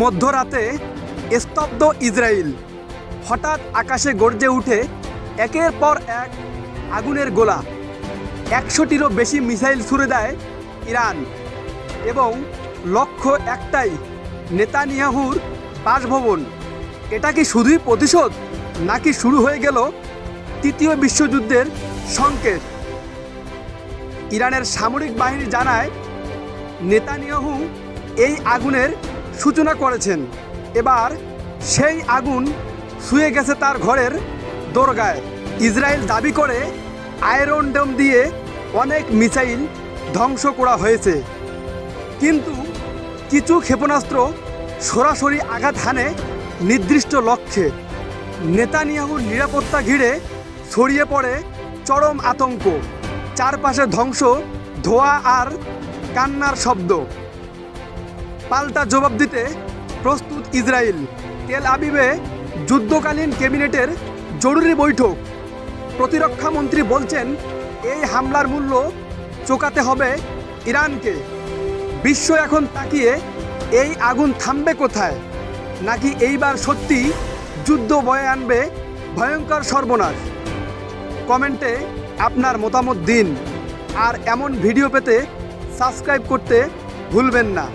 মধ্যরাতে স্তব্ধ ইসরায়েল। হঠাৎ আকাশে গর্জে উঠে একের পর এক আগুনের গোলা। একশোটিরও বেশি মিসাইল ছুড়ে দেয় ইরান এবং লক্ষ্য একটাই, নেতানিয়াহুর বাসভবন। এটা কি শুধুই প্রতিশোধ, নাকি শুরু হয়ে গেল তৃতীয় বিশ্বযুদ্ধের সংকেত? ইরানের সামরিক বাহিনী জানায়, নেতানিয়াহু এই আগুনের সূচনা করেছেন। এবার সেই আগুন শুয়ে গেছে তার ঘরের দোরগায়। ইসরায়েল দাবি করে, আয়রন ডোম দিয়ে অনেক মিসাইল ধ্বংস করা হয়েছে। কিন্তু কিছু ক্ষেপণাস্ত্র সরাসরি আঘাত হানে নির্দিষ্ট লক্ষ্যে। নেতানিয়াহুর নিরাপত্তা ঘিরে ছড়িয়ে পড়ে চরম আতঙ্ক। চারপাশে ধ্বংস, ধোয়া আর কান্নার শব্দ। পাল্টা জবাব দিতে প্রস্তুত ইসরায়েল। তেল আবিবে যুদ্ধকালীন ক্যাবিনেটের জরুরি বৈঠক। প্রতিরক্ষা মন্ত্রী বলছেন, এই হামলার মূল্য চোকাতে হবে ইরানকে। বিশ্ব এখন তাকিয়ে, এই আগুন থামবে কোথায়? নাকি এইবার সত্যি যুদ্ধ বয়ে আনবে ভয়ঙ্কর সর্বনাশ? কমেন্টে আপনার মতামত দিন। আর এমন ভিডিও পেতে সাবস্ক্রাইব করতে ভুলবেন না।